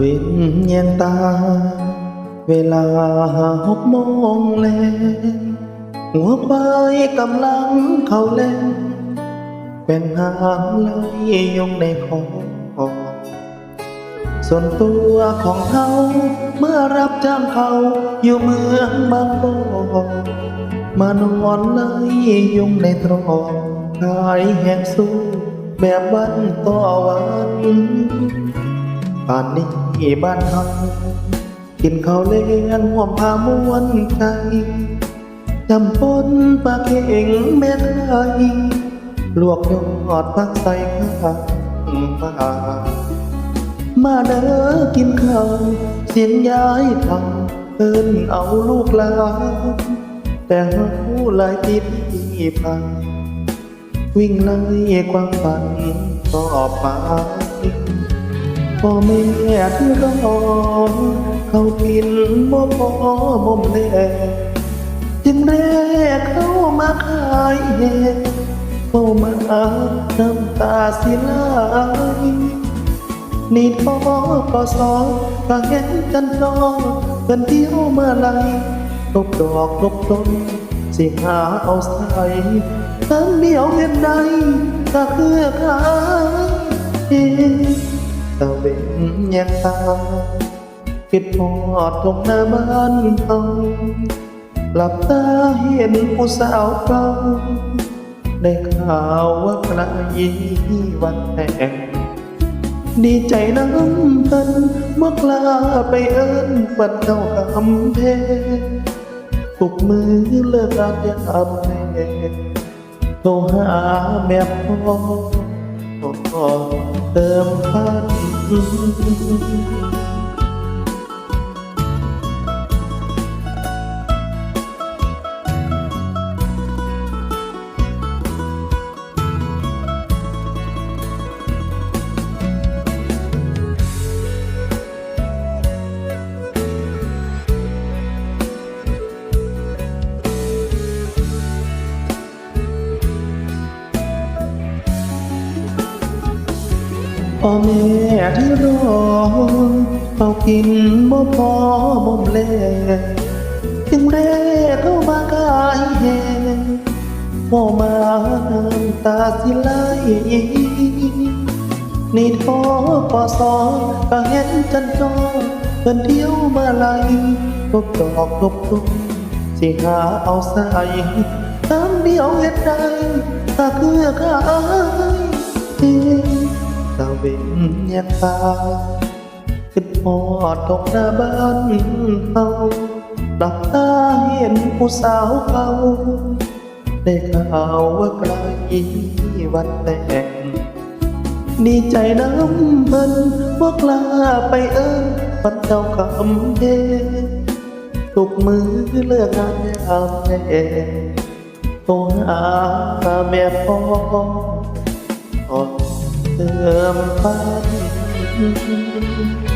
วินแยงตา เวลาหกโมงแลงหัวควายกำลังเข้าเล่นเป็นหางไหลยงในคอส่วนตัวของเขาเมื่อรับจ้างเขาอยู่เมืองบางบ่อมานอนเลยยงในตรอกขายแห่งสู้แบบวันต่อวันป่านนี้ บ้านเฮากินข้าวเลี้ยงห่วมพามวนใจจำปนปลาเข่งแม่ไทยลวกยอดพักใส่ข้างป่ามาเด้อกินข้าวเสียงย้ายทางเอินเอาลูกหลานแต่เฮาหลายติดที่ผ่าวิ่งไล่ความฝันต่อไป พ่อแม่ที่รอเขากินบ่พอบ่มแลจึงแรกเข้ามาขายเห็ดเข้ามาน้ำตาสิไหลนี่ท้อก็สอนก็เห็นกันจอเพิ่นเที่ยวมาไล่ตบดอกตบต้นสิหาเอาใส่ทั้งเดียวเห็นใดก็คือขาย ตะเวนยังตาคิดพอดตรงหน้าบ้านเขาหลับตาเห็นผู้สาวเก่าได้ข่าวว่าใกล้วันแต่งดีใจน้ำเพิ่นบ่กล้าไปเอิ้นปัดเจ้าคำเพทุกมือเลิกอาจยามแม่โทรหาแม่พ่อก็เติมพัน Thank you. พ่อแม่ที่รอเขากินบ่พอบ่มแลจึงแรกเข้ามาขายแหงพ่อมาน้ำตาสิไหลนี่ท้อปอสอก็เห็นจันจอเพิ่นเที่ยวมาไล่ตบดอกตบตุ้มสิหาเอาใส่ตามเดียวเฮ็ดได้ถ้าคือขาย เองตะเวนแยกตาคิดพอดตกหน้าบ้านเฮาหลับตาเห็นผู้สาวเก่าได้ข่าวว่าไกลวันแต่งดีใจน้ำเพิ่นบ่กล้าไปเอิ้นปัดเจ้าคำเดทุกมือเลือกงานยามแลโทรหาแม่พ่อขอ เติมฝัน